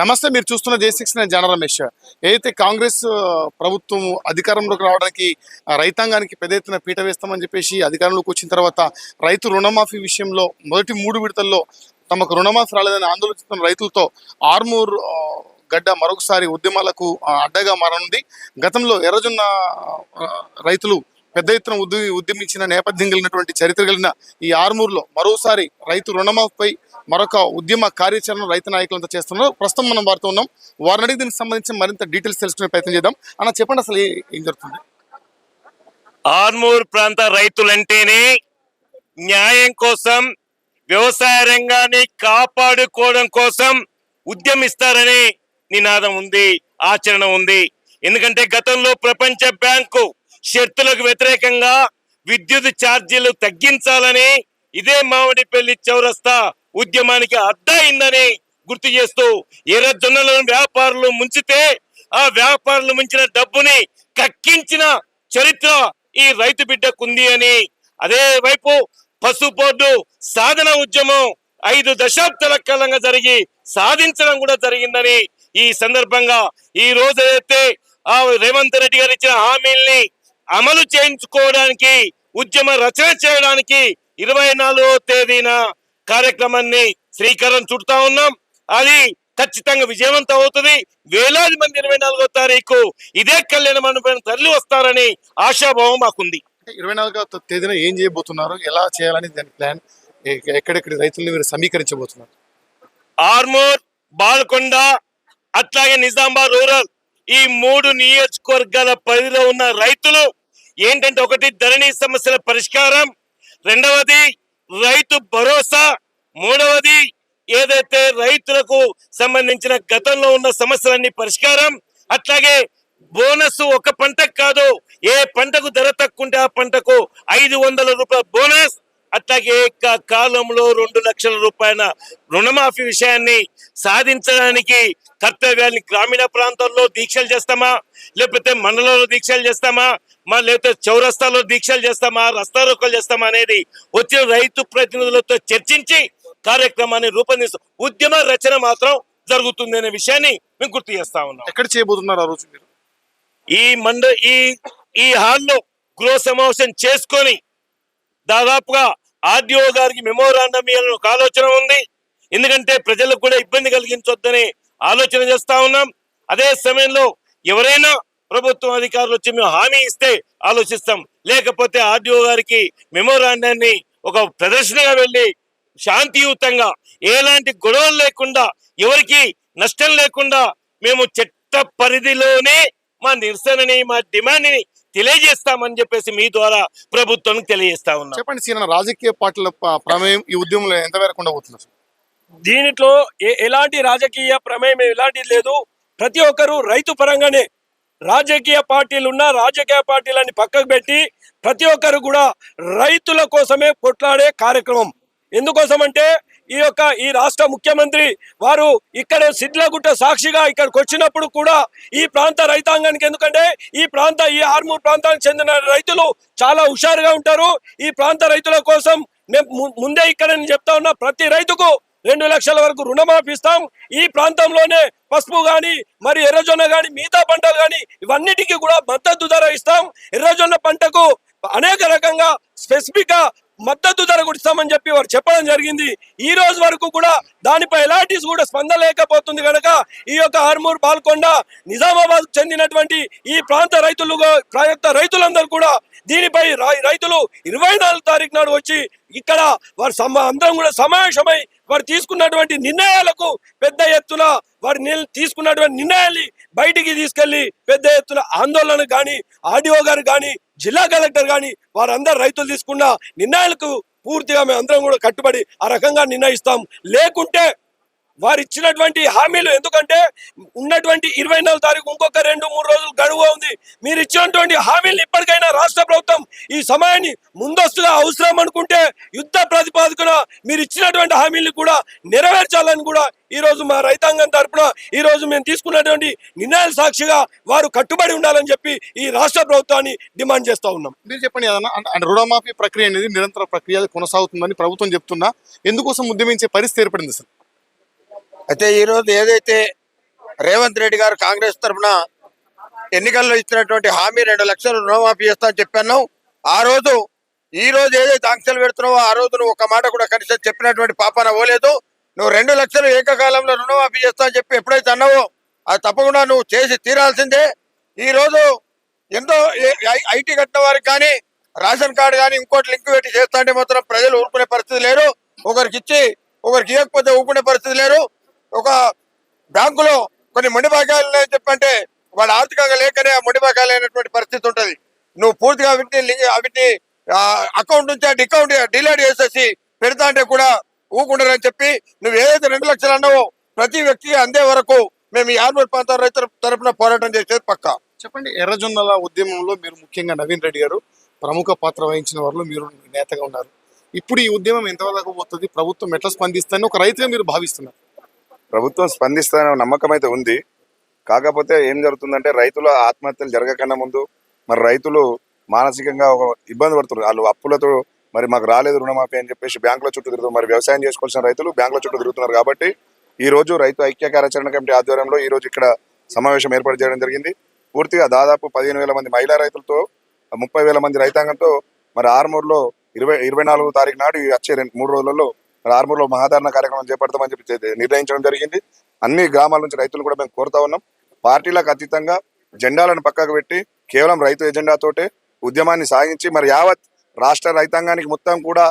నమస్తే మీరు చూస్తున్న జే సిక్స్ నేను జన రమేష్. ఏదైతే కాంగ్రెస్ ప్రభుత్వం అధికారంలోకి రావడానికి రైతాంగానికి పెద్ద ఎత్తున పీట వేస్తామని చెప్పేసి అధికారంలోకి వచ్చిన తర్వాత రైతు రుణమాఫీ విషయంలో మొదటి మూడు విడతల్లో తమకు రుణమాఫీ రాలేదని ఆందోళన చెందుతున్న రైతులతో ఆర్మూర్ గడ్డ మరొకసారి ఉద్యమాలకు అడ్డగా మారనుంది. గతంలో ఎర్రజొన్న రైతులు పెద్ద ఎత్తున ఉద్యమి ఉద్యమించిన నేపథ్యం కలిగినటువంటి చరిత్ర కలిగిన ఈ ఆర్మూర్లో మరోసారి రైతు రుణమాఫీపై మరొక ఉద్యమ కార్యాచరణ రైతు నాయకులంతా చేస్తున్నారు. ప్రస్తుతం మనం వారితో ఉన్నాం. వారిని అడిగి దీనికి సంబంధించి మరింత డీటెయిల్స్ తెలుసుకునే ప్రయత్నం చేద్దాం. అన్న చెప్పండి అసలు ఏం జరుగుతుంది? ఆర్మూర్ ప్రాంత రైతులంటేనే న్యాయం కోసం వ్యవసాయ రంగాన్ని కాపాడుకోవడం కోసం ఉద్యమిస్తారని నినాదం ఉంది ఆచరణ ఉంది. ఎందుకంటే గతంలో ప్రపంచ బ్యాంకు షరతులకు వ్యతిరేకంగా విద్యుత్ ఛార్జీలు తగ్గించాలని ఇదే మామిడిపల్లి చౌరస్తా ఉద్యమానికి అడ్డయిందని గుర్తు చేస్తూ ఎర్రజొన్నలను వ్యాపారులు ముంచితే ఆ వ్యాపారులు ముంచిన డబ్బుని కక్కించిన చరిత్ర ఈ రైతు బిడ్డకుంది అని. అదే వైపు పసు బోర్డు సాధన ఉద్యమం ఐదు దశాబ్దాల కాలంగా జరిగి సాధించడం కూడా జరిగిందని ఈ సందర్భంగా ఈ రోజు అయితే ఆ రేవంత్ రెడ్డి గారు ఇచ్చిన హామీల్ని అమలు చేయించుకోవడానికి ఉద్యమ రచన చేయడానికి ఇరవై నాలుగో తేదీన కార్యక్రమాన్ని శ్రీకారం చుడతా ఉన్నాం. అది ఖచ్చితంగా విజయవంతం అవుతుంది. వేలాది మంది ఇరవై నాలుగో తారీఖు ఇదే కళ్యాణ మండపం తరలి వస్తారని ఆశాభావం మాకుంది. ఇరవై నాలుగవ తేదీన ఏం చేయబోతున్నారు? ఎలా చేయాలని దాని ప్లాన్? ఎక్కడెక్కడి రైతుల్ని మీరు సమీకరించబోతున్నారు? ఆర్మూర్ బాల్కొండ అట్లాగే నిజామాబాద్ రూరల్ ఈ మూడు నియోజకవర్గాల పరిధిలో ఉన్న రైతులు ఏంటంటే ఒకటి ధరణి సమస్యల పరిష్కారం రెండవది రైతు భరోసా. మూడవది ఏదైతే రైతులకు సంబంధించిన గతంలో ఉన్న సమస్యలన్నీ పరిష్కారం. అట్లాగే బోనస్ ఒక పంటకు కాదు ఏ పంటకు ధర తక్కువ ఉంటే ఆ పంటకు ఐదు వందల రూపాయల బోనస్. అట్లాగే కాలంలో రెండు లక్షల రూపాయల రుణమాఫీ విషయాన్ని సాధించడానికి కర్తవ్యాన్ని గ్రామీణ ప్రాంతాల్లో దీక్షలు చేస్తామా? లేకపోతే మండలంలో దీక్షలు చేస్తామా? మా లేకపోతే చౌరస్తాలో దీక్షలు చేస్తామా? రస్తా రోకలు చేస్తామా అనేది వచ్చిన రైతు ప్రతినిధులతో చర్చించి కార్యక్రమాన్ని రూపొందిస్తాం ఉద్యమ రచన మాత్రం జరుగుతుంది అనే విషయాన్ని మేము గుర్తు చేస్తా ఉన్నాం. ఎక్కడ చేయబోతున్నారు ఆ రోజు మీరు? ఈ మండ ఈ ఈ హాల్లో గృహ సమావేశం చేసుకొని దాదాపుగా ఆర్డీఓ గారికి మెమోరాండం ఇవ్వాలని ఒక ఆలోచన ఉంది. ఎందుకంటే ప్రజలకు కూడా ఇబ్బంది కలిగించొద్దని ఆలోచన చేస్తా ఉన్నాం. అదే సమయంలో ఎవరైనా ప్రభుత్వం అధికారులు వచ్చి మేము హామీ ఇస్తే ఆలోచిస్తాం. లేకపోతే ఆర్డీఓ గారికి మెమోరాండాన్ని ఒక ప్రదర్శనగా వెళ్ళి శాంతియుతంగా ఎలాంటి గొడవలు లేకుండా ఎవరికి నష్టం లేకుండా మేము చట్ట పరిధిలోనే మా నిరసనని మా డిమాండ్ని తెలియజేస్తామని చెప్పేసి మీ ద్వారా ప్రభుత్వానికి తెలియజేస్తా ఉన్నాం. చెప్పండి సీన రాజకీయ పార్టీల ప్రమేయం ఈ ఉద్యమంలో ఎంతవరకు ఉండబోతున్నారు? దీనిలో ఎలాంటి రాజకీయ ప్రమేయం ఎలాంటిది లేదు. ప్రతి ఒక్కరూ రైతు పరంగానే రాజకీయ పార్టీలు ఉన్న రాజకీయ పార్టీలని పక్కకు పెట్టి ప్రతి ఒక్కరు కూడా రైతుల కోసమే కొట్లాడే కార్యక్రమం. ఎందుకోసం అంటే ఈ యొక్క ఈ రాష్ట్ర ముఖ్యమంత్రి వారు ఇక్కడ సిడ్లగుట్ట సాక్షిగా ఇక్కడికి వచ్చినప్పుడు కూడా ఈ ప్రాంత రైతాంగానికి ఎందుకంటే ఈ ప్రాంత ఈ ఆర్మూర్ ప్రాంతానికి చెందిన రైతులు చాలా హుషారుగా ఉంటారు. ఈ ప్రాంత రైతుల కోసం మేము ముందే ఇక్కడ నేను చెప్తా ఉన్నా ప్రతి రైతుకు రెండు లక్షల వరకు రుణమాఫీ ఇస్తాం. ఈ ప్రాంతంలోనే పసుపు గాని మరి ఎర్రజొన్న గాని మిగతా పంటలు కానీ ఇవన్నిటికీ కూడా మద్దతు ధర ఇస్తాం. ఎర్రజొన్న పంటకు అనేక రకంగా స్పెసిఫిక్గా మద్దతు ధర కూడా ఇస్తామని చెప్పి వారు చెప్పడం జరిగింది. ఈ రోజు వరకు కూడా దానిపై ఎలాంటి కూడా స్పందన లేకపోతుంది కనుక ఈ యొక్క ఆర్మూర్ పాల్కొండ నిజామాబాద్ చెందినటువంటి ఈ ప్రాంత రైతులు ప్రాంత రైతులందరూ కూడా దీనిపై రై- రైతులు ఇరవై నాలుగు తారీఖు నాడు వచ్చి ఇక్కడ వారు సమ అందరం కూడా సమావేశమై వారు తీసుకున్నటువంటి నిర్ణయాలకు పెద్ద ఎత్తున వారు తీసుకున్నటువంటి నిర్ణయాన్ని బయటికి తీసుకెళ్ళి పెద్ద ఎత్తున ఆందోళన కానీ ఆడియో గారు కానీ జిల్లా కలెక్టర్ కానీ వారందరూ రైతులు తీసుకున్న నిర్ణయాలకు పూర్తిగా మేము అందరం కూడా కట్టుబడి ఆ రకంగా నిర్ణయిస్తాం. లేకుంటే వారు ఇచ్చినటువంటి హామీలు. ఎందుకంటే ఉన్నటువంటి ఇరవై నాలుగు తారీఖు ఇంకొక రెండు మూడు రోజులు గడువు ఉంది. మీరు ఇచ్చినటువంటి హామీలు ఇప్పటికైనా రాష్ట్ర ప్రభుత్వం ఈ సమయాన్ని ముందస్తుగా అవసరం అనుకుంటే యుద్ధ ప్రతిపాదకున మీరు ఇచ్చినటువంటి హామీలు కూడా నెరవేర్చాలని కూడా ఈ రోజు మా రైతాంగం తరఫున ఈ రోజు మేము తీసుకున్నటువంటి నిర్ణయాల సాక్షిగా వారు కట్టుబడి ఉండాలని చెప్పి ఈ రాష్ట్ర ప్రభుత్వాన్ని డిమాండ్ చేస్తూ ఉన్నాం. మీరు చెప్పండి అంటే- రుణమాఫీ ప్రక్రియ అనేది నిరంతర ప్రక్రియ కొనసాగుతుందని ప్రభుత్వం చెప్తున్నా. ఎందుకోసం ఉద్యమించే పరిస్థితి ఏర్పడింది సార్? అయితే ఈరోజు ఏదైతే రేవంత్ రెడ్డి గారు కాంగ్రెస్ తరఫున ఎన్నికల్లో ఇచ్చినటువంటి హామీ రెండు లక్షలు రుణమాఫీ చేస్తా అని చెప్పాను. ఆ రోజు ఈ రోజు ఏదైతే ఆంక్షలు పెడుతున్నావో ఆ రోజు నువ్వు ఒక మాట కూడా కనీసం చెప్పినటువంటి పాపన పోలేదు. నువ్వు రెండు లక్షలు ఏకకాలంలో రుణమాఫీ చేస్తా అని చెప్పి ఎప్పుడైతే అన్నావో అది తప్పకుండా నువ్వు చేసి తీరాల్సిందే. ఈ రోజు ఎంతో ఏ- ఐ- ఐటీ కట్టిన వారికి కానీ రేషన్ కార్డు కానీ ఇంకోటి లింక్ పెట్టి చేస్తా అంటే మాత్రం ప్రజలు ఊరుకునే పరిస్థితి లేరు. ఒకరికి ఇచ్చి ఒకరికి ఇవ్వకపోతే ఊరుకునే పరిస్థితి లేరు. ఒక బ్యాంకులో కొన్ని మొండి భాగాలు చెప్పంటే వాళ్ళ ఆర్థికంగా లేకనే ఆ మొండి అయినటువంటి పరిస్థితి ఉంటుంది. నువ్వు పూర్తిగా వీటిని లింక్- వీటిని అకౌంట్ నుంచి డికౌంట్ డిలేట్ చేసేసి పెడతా అంటే కూడా ఊకుండరని చెప్పి నువ్వు ఏదైతే రెండు లక్షలు అన్నావో ప్రతి వ్యక్తికి అందే వరకు మేము ఈ ఆర్మూర్ ప్రాంత రైతుల తరపున పోరాటం చేసేది పక్క. చెప్పండి ఎర్రజొన్నల ఉద్యమంలో మీరు ముఖ్యంగా నవీన్ రెడ్డి గారు ప్రముఖ పాత్ర వహించిన వారిలో మీరు నేతగా ఉన్నారు. ఇప్పుడు ఈ ఉద్యమం ఎంతవరకు పోతుంది? ప్రభుత్వం ఎట్లా స్పందిస్తుందని ఒక రైతుగా మీరు భావిస్తున్నారు. ప్రభుత్వం స్పందిస్తానే నమ్మకం అయితే ఉంది. కాకపోతే ఏం జరుగుతుందంటే రైతుల ఆత్మహత్యలు జరగకుండా ముందు మరి రైతులు మానసికంగా ఒక ఇబ్బంది పడుతున్నారు. వాళ్ళు అప్పులతో మరి మాకు రాలేదు రుణమాఫీ అని చెప్పేసి బ్యాంకుల చుట్టూ తిరుగుతారు మరి వ్యవసాయం చేసుకోవాల్సిన రైతులు బ్యాంకుల చుట్టూ తిరుగుతున్నారు కాబట్టి ఈ రోజు రైతు ఐక్య కార్యాచరణ కమిటీ ఆధ్వర్యంలో ఈ రోజు ఇక్కడ సమావేశం ఏర్పాటు చేయడం జరిగింది. పూర్తిగా దాదాపు పదిహేను వేల మంది మహిళా రైతులతో ముప్పై వేల మంది రైతాంగంతో మరి ఆర్మూర్లో ఇరవై ఇరవై నాలుగు తారీఖు నాడు ఈ వచ్చే రెండు మూడు రోజులలో మరి ఆర్మూర్లో మహాధారణ కార్యక్రమం చేపడతామని చెప్పి నిర్ణయించడం జరిగింది. అన్ని గ్రామాల నుంచి రైతులు కూడా మేము కోరుతా ఉన్నాం. పార్టీలకు అతీతంగా జెండాలను పక్కకు పెట్టి కేవలం రైతు ఎజెండాతోటే ఉద్యమాన్ని సాగించి మరి యావత్ రాష్ట్ర రైతాంగానికి మొత్తం కూడా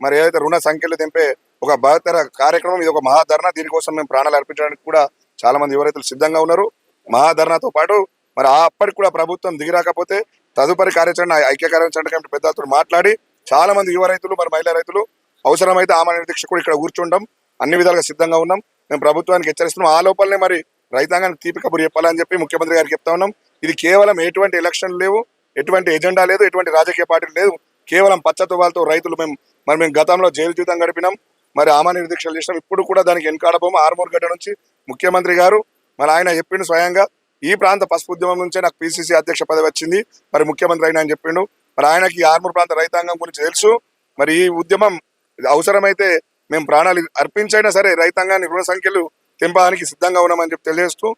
మరి ఏదైతే రుణ సంఖ్యలు తెంపే ఒక బహుతర కార్యక్రమం ఇది ఒక మహాధరణ. దీనికోసం మేము ప్రాణాలు అర్పించడానికి కూడా చాలా మంది యువ రైతులు సిద్ధంగా ఉన్నారు మహాధరణతో పాటు మరి ఆ అప్పటికి కూడా ప్రభుత్వం దిగిరాకపోతే తదుపరి కార్యాచరణ ఐక్య కార్యాచరణ కమిటీ పెద్దలతో మాట్లాడి చాలా మంది యువ రైతులు మరి మహిళా రైతులు అవసరమైతే ఆమె దీక్ష కూడా ఇక్కడ కూర్చుంటాం అన్ని విధాలుగా సిద్ధంగా ఉన్నాం. మేము ప్రభుత్వానికి హెచ్చరిస్తున్నాం. ఆ లోపలనే మరి రైతాంగానికి తీపి కబురు చెప్పాలని చెప్పి ముఖ్యమంత్రి గారికి చెప్తా ఉన్నాం. ఇది కేవలం ఎటువంటి ఎలక్షన్లు లేవు. ఎటువంటి ఎజెండా లేదు. ఎటువంటి రాజకీయ పార్టీలు లేదు కేవలం పచ్చతువాలతో రైతులు మేము మరి మేము గతంలో జైలు జీవితం గడిపినాం. మరి ఆమాని దీక్షలు చేసినాం. ఇప్పుడు కూడా దానికి వెనకాడబోము ఆర్మూర్ గడ్డ నుంచి ముఖ్యమంత్రి గారు మరి ఆయన చెప్పిండు స్వయంగా. ఈ ప్రాంత పసుపు ఉద్యమం నుంచే నాకు పిసిసి అధ్యక్ష పదవి వచ్చింది. మరి ముఖ్యమంత్రి అయిన అని చెప్పిండు. మరి ఆయనకి ఆర్మూర్ ప్రాంత రైతాంగం గురించి తెలుసు. మరి ఈ ఉద్యమం అవసరమైతే మేము ప్రాణాలు అర్పించైనా సరే రైతాంగాన్ని రుణ సంఖ్యలు తెంపడానికి సిద్ధంగా ఉన్నామని చెప్పి తెలియజేస్తూ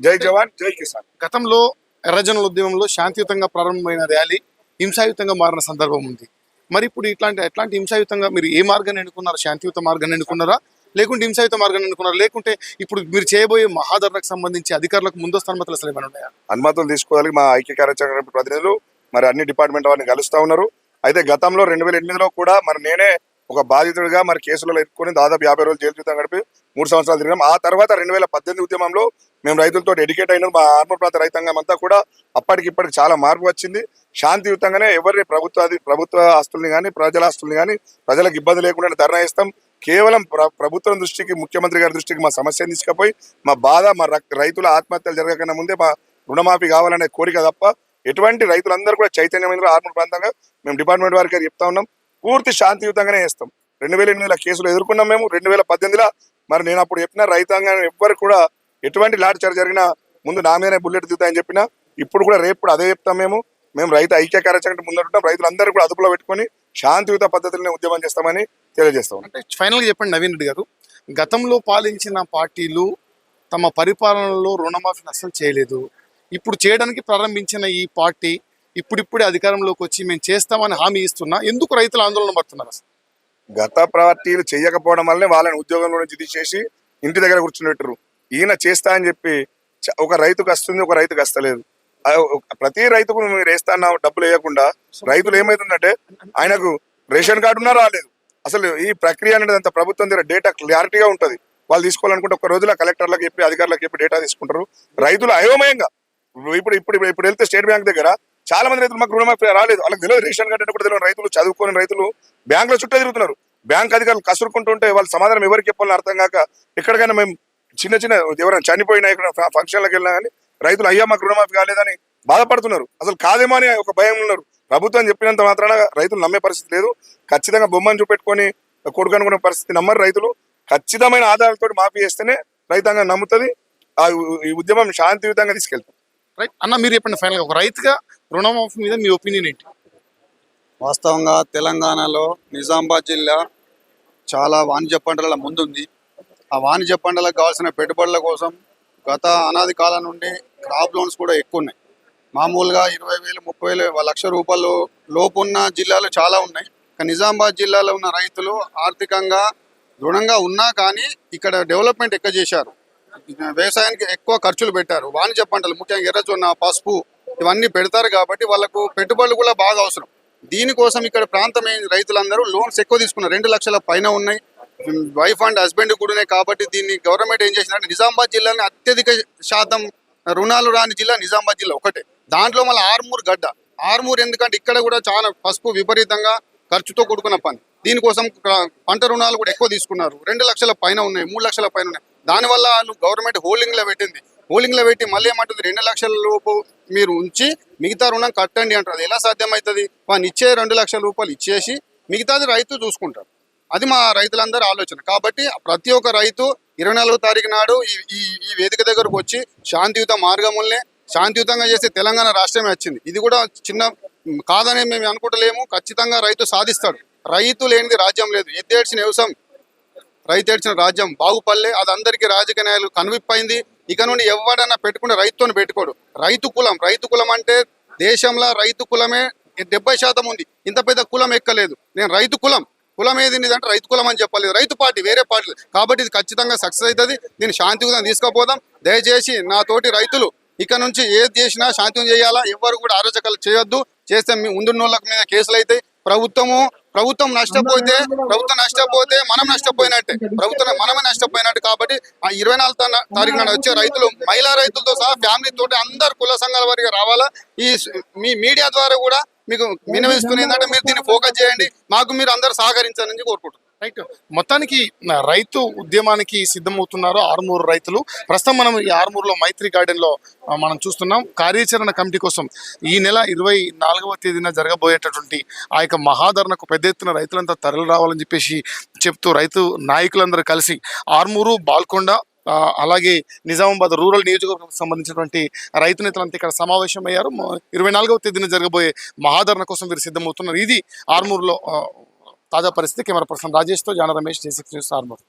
జై జవాన్ జై కిసాన్. గతంలో ఎర్రజొన్నల ఉద్యమంలో శాంతియుతంగా ప్రారంభమైన ర్యాలీ హింసాయుతంగా మారిన సందర్భం ఉంది. మరి ఇప్పుడు ఇట్లాంటి ఎట్లాంటి హింసాయుతంగా మీరు ఏ మార్గాన్ని ఎన్నుకున్నారు? శాంతియుత మార్గాన్ని ఎన్నుకున్నారా? లేకుంటే హింసాయుత మార్గాన్ని ఎన్నుకున్నారా? లేకుంటే ఇప్పుడు మీరు చేయబోయే మహాధరణకు సంబంధించి అధికారులకు ముందస్తు అనుమతులు అసలు ఏమైనా ఉన్నాయా? అనుమతులు తీసుకోవాలి మా ఐక్య కార్యాచరణ ప్రతినిధులు. మరి అన్ని డిపార్ట్మెంట్ వారిని కలుస్తా ఉన్నారు. అయితే గతంలో రెండు వేల ఎనిమిదిలో కూడా మరి నేనే ఒక బాధితుడిగా మరి కేసులలో ఎత్తుకొని దాదాపు యాభై రోజులు జైలు జీవితం గడిపి మూడు సంవత్సరాలు తిరిగాం ఆ తర్వాత రెండు వేల పద్దెనిమిది ఉద్యమంలో మేము రైతులతో ఎడ్యుకేట్ అయిన. మా ఆర్మూర్ ప్రాంత రైతాంగం అంతా కూడా అప్పటికి ఇప్పటికి చాలా మార్పు వచ్చింది. శాంతియుతంగానే ఎవరి ప్రభుత్వ ప్రభుత్వ ఆస్తుల్ని కానీ ప్రజల ఆస్తుల్ని కానీ ప్రజలకు ఇబ్బంది లేకుండా ధర్నా ఇస్తాం కేవలం ప్రభుత్వం దృష్టికి ముఖ్యమంత్రి గారి దృష్టికి మా సమస్యను తీసుకుపోయి మా బాధ మా రక్- రైతుల ఆత్మహత్యలు జరగకుండా ముందే మా రుణమాఫీ కావాలనే కోరిక తప్ప ఎటువంటి రైతులందరూ కూడా చైతన్యమైన ఆర్మూర్ ప్రాంతంగా మేము డిపార్ట్మెంట్ వారికి చెప్తా ఉన్నాం. పూర్తి శాంతియుతంగానే చేస్తాం. రెండు వేల ఎనిమిదిలో కేసులు ఎదుర్కొన్నాం మేము రెండు వేల పద్దెనిమిదిలో మరి నేను అప్పుడు చెప్పిన రైతాంగం ఎవ్వరు కూడా ఎటువంటి లాఠీ చార్జ్ జరిగినా ముందు నా మీదనే బుల్లెట్ దిగుతాయని చెప్పిన ఇప్పుడు కూడా రేపు కూడా అదే చెప్తాం మేము. మేము రైతు ఐక్య కార్యాచరణ ముందుంటాం రైతులందరూ కూడా అదుపులో పెట్టుకొని శాంతియుత పద్ధతులనే ఉద్యమం చేస్తామని తెలియజేస్తాం. అంటే ఫైనల్గా చెప్పండి నవీన్ రెడ్డి గారు గతంలో పాలించిన పార్టీలు తమ పరిపాలనలో రుణమాఫీని అస్సలు చేయలేదు. ఇప్పుడు చేయడానికి ప్రారంభించిన ఈ పార్టీ ఇప్పుడిప్పుడే అధికారంలోకి వచ్చి మేము చేస్తామని హామీ ఇస్తున్నా. ఎందుకు రైతులు ఆందోళన పడుతున్నారు అసలు? గత పార్టీలు చేయకపోవడం వల్లనే వాళ్ళని ఉద్యోగంలో నుంచి తీసేసి ఇంటి దగ్గర కూర్చుని ఈయన చేస్తా అని చెప్పి ఒక రైతుకు వస్తుంది ఒక రైతుకు వస్తలేదు. ప్రతి రైతుకు మీరు వేస్తా డబ్బులు వేయకుండా రైతులు ఏమైతుందంటే ఆయనకు రేషన్ కార్డు ఉన్నా రాలేదు. అసలు ఈ ప్రక్రియ అనేది అంత ప్రభుత్వం దగ్గర డేటా క్లారిటీగా ఉంటుంది. వాళ్ళు తీసుకోవాలనుకుంటే ఒక రోజులో కలెక్టర్లకు చెప్పి అధికారులకు చెప్పి డేటా తీసుకుంటారు. రైతులు అయోమయంగా. ఇప్పుడు ఇప్పుడు ఇప్పుడు వెళ్తే స్టేట్ బ్యాంక్ దగ్గర చాలా మంది రైతులు మాకు రుణమాఫీ రాలేదు. వాళ్ళకి తెలియదు రేషన్ కార్డు అంటే కూడా తెలియదు. రైతులు చదువుకోని రైతులు బ్యాంకుల చుట్టూ తిరుగుతున్నారు. బ్యాంక్ అధికారులు కసురుకుంటుంటే వాళ్ళ సమాధానం ఎవరికి చెప్పాలని అర్థం కాక ఎక్కడికైనా మేము చిన్న చిన్న ఎవరైనా చనిపోయినా ఇక్కడ ఫంక్షన్లకు వెళ్ళినా కానీ రైతులు అయ్యా మాకు రుణమాఫీ కాలేదని బాధపడుతున్నారు. అసలు కాదేమో అని ఒక భయం ఉన్నారు. ప్రభుత్వం చెప్పినంత మాత్రాన రైతులు నమ్మే పరిస్థితి లేదు. ఖచ్చితంగా బొమ్మను చూపెట్టుకొని కొడుకనుకునే పరిస్థితి నమ్మరు రైతులు. ఖచ్చితమైన ఆధారాలతో మాఫీ చేస్తేనే రైతాంగం నమ్ముతుంది. ఆ ఈ ఉద్యమం శాంతియుతంగా తీసుకెళ్తాం రైట్ అన్న మీరు చెప్పండి ఫైనల్గా ఒక రైతుగా రుణమాఫీ మీద మీ ఒపీనియన్ ఏంటి? వాస్తవంగా తెలంగాణలో నిజామాబాద్ జిల్లా చాలా వాణిజ్య పంటల ముందుంది. ఆ వాణిజ్య పంటలకు కావాల్సిన పెట్టుబడుల కోసం గత అనాది కాలం నుండి క్రాప్ లోన్స్ కూడా ఎక్కువ ఉన్నాయి మామూలుగా ఇరవై వేలు ముప్పై వేలు లక్ష రూపాయలు లోపు ఉన్న జిల్లాలు చాలా ఉన్నాయి. కానీ నిజామాబాద్ జిల్లాలో ఉన్న రైతులు ఆర్థికంగా దృఢంగా ఉన్నా కానీ ఇక్కడ డెవలప్మెంట్ ఎక్కువ చేశారు వ్యవసాయానికి ఎక్కువ ఖర్చులు పెట్టారు. వాణిజ్య పంటలు ముఖ్యంగా ఎర్రజొన్న పసుపు ఇవన్నీ పెడతారు కాబట్టి వాళ్ళకు పెట్టుబడులు కూడా బాగా అవసరం. దీనికోసం ఇక్కడ ప్రాంతమైన రైతులందరూ లోన్స్ ఎక్కువ తీసుకున్నారు. రెండు లక్షల పైన ఉన్నాయి. వైఫ్ అండ్ హస్బెండ్ కూడా కాబట్టి దీన్ని గవర్నమెంట్ ఏం చేసిందంటే నిజామాబాద్ జిల్లాని అత్యధిక శాతం రుణాలు రాని జిల్లా నిజామాబాద్ జిల్లా ఒకటే. దాంట్లో మళ్ళీ ఆర్మూర్ గడ్డ. ఆర్మూర్ ఎందుకంటే ఇక్కడ కూడా చాలా పసుపు విపరీతంగా ఖర్చుతో కూడుకున్న పని. దీనికోసం పంట రుణాలు కూడా ఎక్కువ తీసుకున్నారు. రెండు లక్షల పైన ఉన్నాయి మూడు లక్షల పైన ఉన్నాయి. దానివల్ల గవర్నమెంట్ హోల్డింగ్లో పెట్టింది. హోల్డింగ్లో పెట్టి మళ్ళీ ఏమంటుంది? రెండు లక్షల లోపు మీరు ఉంచి మిగతా రుణం కట్టండి అంటారు. అది ఎలా సాధ్యమవుతుంది వాళ్ళు ఇచ్చే రెండు లక్షల రూపాయలు ఇచ్చేసి మిగతాది రైతు చూసుకుంటారు. అది మా రైతులందరూ ఆలోచన. కాబట్టి ప్రతి ఒక్క రైతు ఇరవై నాలుగో తారీఖు నాడు ఈ ఈ వేదిక దగ్గరకు వచ్చి శాంతియుత మార్గములనే శాంతియుతంగా చేసి తెలంగాణ రాష్ట్రమే వచ్చింది. ఇది కూడా చిన్న కాదని మేము అనుకుంటలేము ఖచ్చితంగా రైతు సాధిస్తాడు. రైతు లేనిది రాజ్యం లేదు. ఎద్దేడ్చిన వ్యవసాయం రైతేడ్చిన రాజ్యం బాగుపల్లె అది అందరికీ రాజకీయ నాయకులు కనువిప్పైంది. ఇక నుండి ఎవడన్నా పెట్టుకుంటే రైతుని పెట్టుకోడు. రైతు కులం రైతు కులం అంటే దేశంలో రైతు కులమే డెబ్బై శాతం ఉంది. ఇంత పెద్ద కులం ఎక్కలేదు. నేను రైతు కులం. కులం ఏది అంటే రైతు కులం అని చెప్పలేదు. రైతు పార్టీ వేరే పార్టీ. కాబట్టి ఇది ఖచ్చితంగా సక్సెస్ అవుతుంది. దీన్ని శాంతియుతంగా తీసుకుపోదాం. దయచేసి నా తోటి రైతులు ఇక నుంచి ఏది చేసినా శాంతియుతం చేయాలా? ఎవరు కూడా అరాచకాలు చేయొద్దు. చేస్తే మీ ముందున్న వాళ్ళ మీద కేసులు అయితే ప్రభుత్వము ప్రభుత్వం నష్టపోతే ప్రభుత్వం నష్టపోతే మనం నష్టపోయినట్టే. ప్రభుత్వం మనమే నష్టపోయినట్టు కాబట్టి ఆ ఇరవై నాలుగు తారీఖు నాడు వచ్చే రైతులు మహిళా రైతులతో సహా ఫ్యామిలీ తోటి అందరు కుల సంఘాల వారికి రావాలా? ఈ మీ మీడియా ద్వారా కూడా మీకు వినవిస్తుంది ఏంటంటే మీరు దీన్ని ఫోకస్ చేయండి. మాకు మీరు అందరు సహకరించాలని కోరుకుంటున్నాను రైట్. మొత్తానికి రైతు ఉద్యమానికి సిద్ధమవుతున్నారు ఆరుమూరు రైతులు. ప్రస్తుతం మనం ఈ ఆరుమూరులో మైత్రి గార్డెన్లో మనం చూస్తున్నాం. కార్యాచరణ కమిటీ కోసం ఈ నెల ఇరవై నాలుగవ తేదీన జరగబోయేటటువంటి ఆ యొక్క మహాధరణకు పెద్ద ఎత్తున రైతులంతా తరలి రావాలని చెప్పేసి చెప్తూ రైతు నాయకులందరూ కలిసి ఆర్మూరు బాల్కొండ అలాగే నిజామాబాద్ రూరల్ నియోజకవర్గం సంబంధించినటువంటి రైతు నేతలంతా ఇక్కడ సమావేశమయ్యారు. అయ్యారు ఇరవై నాలుగవ తేదీన జరగబోయే మహాధరణ కోసం వీరు సిద్ధమవుతున్నారు. ఇది ఆర్మూరులో తాజా పరిస్థితి కెమెరా పర్సన్ రాజేష్తో జాన రమేష్ జే న్యూస్ ఆర్మూర్.